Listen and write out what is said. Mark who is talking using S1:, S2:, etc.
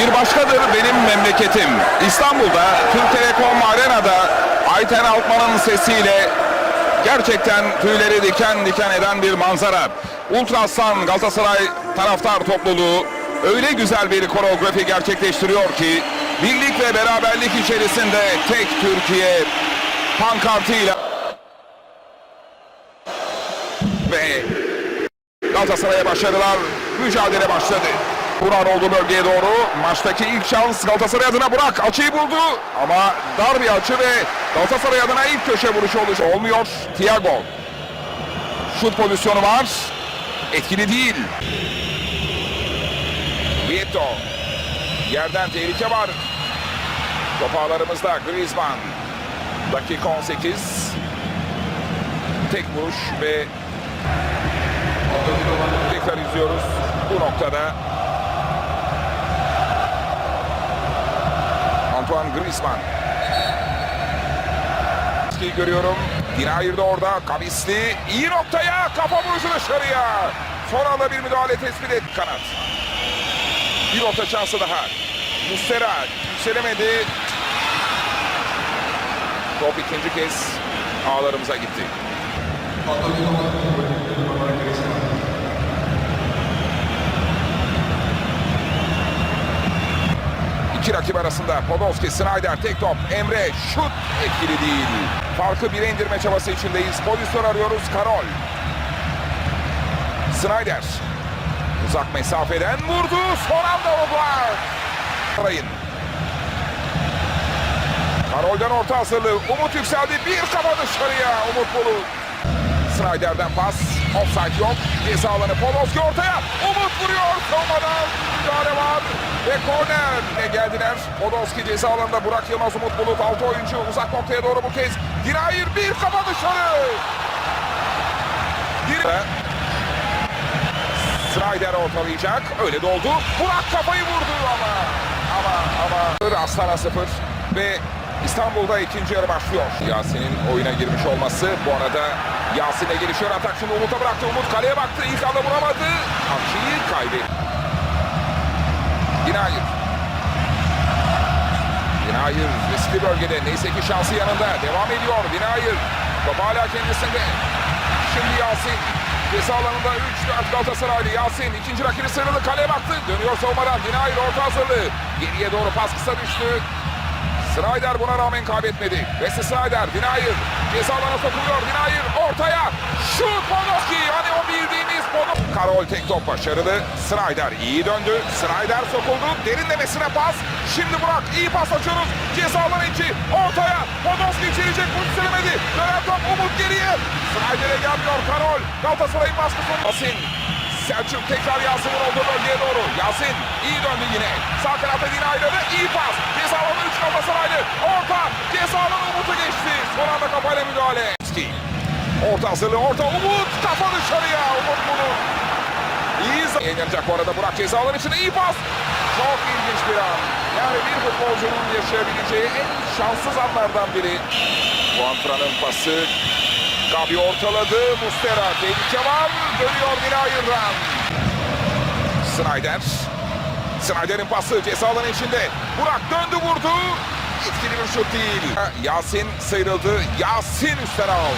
S1: Bir başkadır benim memleketim. İstanbul'da Türk Telekom Arena'da Ayten Altman'ın sesiyle gerçekten tüyleri diken diken eden bir manzara. Ultra Aslan Galatasaray taraftar topluluğu öyle güzel bir koreografi gerçekleştiriyor ki birlik ve beraberlik içerisinde tek Türkiye pankartıyla ve Galatasaray'a başarılar. Mücadele başladı. Buran oldu bölgeye doğru. Maçtaki ilk şans Galatasaray adına Burak açıyı buldu. Ama dar bir açı ve Galatasaray adına ilk köşe vuruşu oluş olmuyor. Thiago. Şut pozisyonu var. Etkili değil. Vieto. Yerden tehlike var. Top ağlarımızda Griezmann. Dakika 18. Tek vuruş ve tekrar izliyoruz bu noktada. Antoine Griezmann. Görüyorum. Dinayir de orada. Kavisli iyi noktaya kafa vuruşu dışarıya. Son anda bir müdahale tespit et kanat. Bir orta şansı daha. Mustera yükselemedi. Top ikinci kez ağlarımıza gitti. İki rakip arasında Podolski, Snyder, tek top, Emre, şut etkili değil. Farkı bire indirme çabası içindeyiz. Pozisyon arıyoruz, Karol. Snyder. Uzak mesafeden vurdu, son anda Oblak. Sarayın. Karol'den orta hazırlığı, Umut yükseldi, bir kafa dışarıya, Umut Bulut. Snyder'den pas, offside yok, ceza alanı Podolski ortaya, Umut vuruyor, savunmadan ve korner. Ne geldiler, Podolski ceza alanında Burak Yılmaz, Umut Bulut, altı oyuncu uzak noktaya doğru bu kez. Dinayir bir kafa dışarı. Bir... Snyder ortalayacak, öyle doldu. Burak kafayı vurdu ama, ama, ama. Aslan'a sıfır ve İstanbul'da ikinci yarı başlıyor. Yasin'in oyuna girmiş olması bu arada Yasin'e gelişiyor atak şimdi Umut'a bıraktı. Umut kaleye baktı. İlk anda vuramadı. Akşi'yi kaybetti. Dinayir. Dinayir riskli bölgede. Neyse ki şansı yanında. Devam ediyor. Dinayir. Top hala kendisinde. Şimdi Yasin. Ceza alanında 3 Galatasaraylı Yasin. ikinci rakibi sıyrıldı. Kaleye baktı. Dönüyor savunmadan. Dinayir orta hazırlığı. Geriye doğru pas kısa düştü. Snyder buna rağmen kaybetmedi. Wesley Snyder, Dinayır. Ceza alana sokuluyor. Dinayır ortaya. Şut Podolski. Hani. Karol tek top başarılı. Snyder iyi döndü. Snyder sokuldu. Derinlemesine pas. Şimdi Burak iyi pas açıyoruz. Ceza alanı içi. Ortaya. Podolski içirecek. Bu istelemedi. Dönen top Umut geriye. Snyder'e gelmiyor Karol. Galatasaray'ın baskısı. Asin. Selçuk tekrar Yasin'in olduğu bölgeye doğru. Yasin iyi döndü yine. Sağ kanatta Dinayir'e ve iyi pas. Ceza alanı 3 Galatasaraylı. Orta. Ceza alanı Umut'u geçti. Son anda kafayla müdahale. Orta hazırlığı. Orta Umut. Kafa dışarıya. Umut bunu. İyi. Yenilecek bu arada Burak ceza alanı içinde iyi pas. Çok ilginç bir an. Yani bir futbolcunun yaşayabileceği en şanssız anlardan biri. Bu antrenörün pası Gabi ortaladı. Mustera tehlike var. Dönüyor Dinayır'dan. Snyder. Snyder'in pası ceza alanı içinde. Burak döndü vurdu. Etkili bir şut değil. Yasin sıyrıldı. Yasin üstten al.